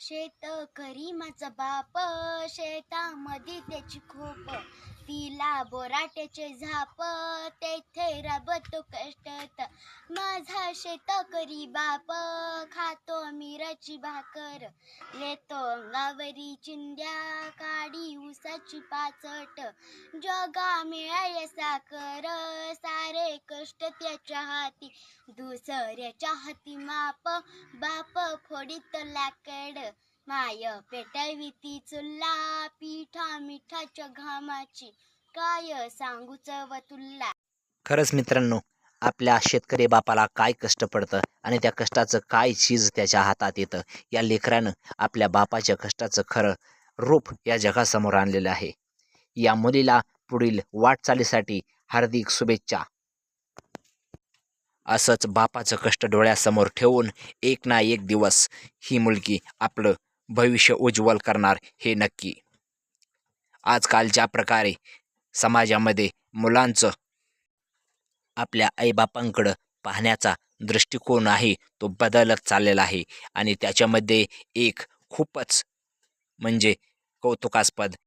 शेतकरी करीमाचा बाप शेतामध्ये त्याची खोप. तिला बोराट्याचे झाप तेथे राबतो कष्टत. माझा शेतकरी बाप खातो मिराची भाकर. लेतो अंगावरी चिंद्या काडी उसाची पाचट. जगा मिळाय साखर सारे कष्ट त्याच्या हाती. दुसऱ्याच्या हाती माप बाप फोडीत लाकड. माय पेटवी ती चुल्ला पिठा मिठाच्या घामाची. काय सांगू चव तुला? खरंच मित्रांनो आपल्या शेतकरी बापाला काय कष्ट पडतं आणि त्या कष्टाचं काय चीज त्याच्या हातात येतं या लेकरानं आपल्या बापाच्या कष्टाचं खरं रूप या जगासमोर आणलेलं आहे. या मुलीला पुढील वाटचालीसाठी हार्दिक शुभेच्छा. असंच बापाचं कष्ट डोळ्यासमोर ठेवून एक ना एक दिवस ही मुलगी आपलं भविष्य उज्ज्वल करणार हे नक्की. आजकाल ज्या प्रकारे समाजामध्ये मुलांचं आपल्या आईबापांकडं पाहण्याचा दृष्टिकोन आहे तो बदलत चाललेला आहे. आणि त्याच्यामध्ये एक खूपच म्हणजे कौतुकास्पद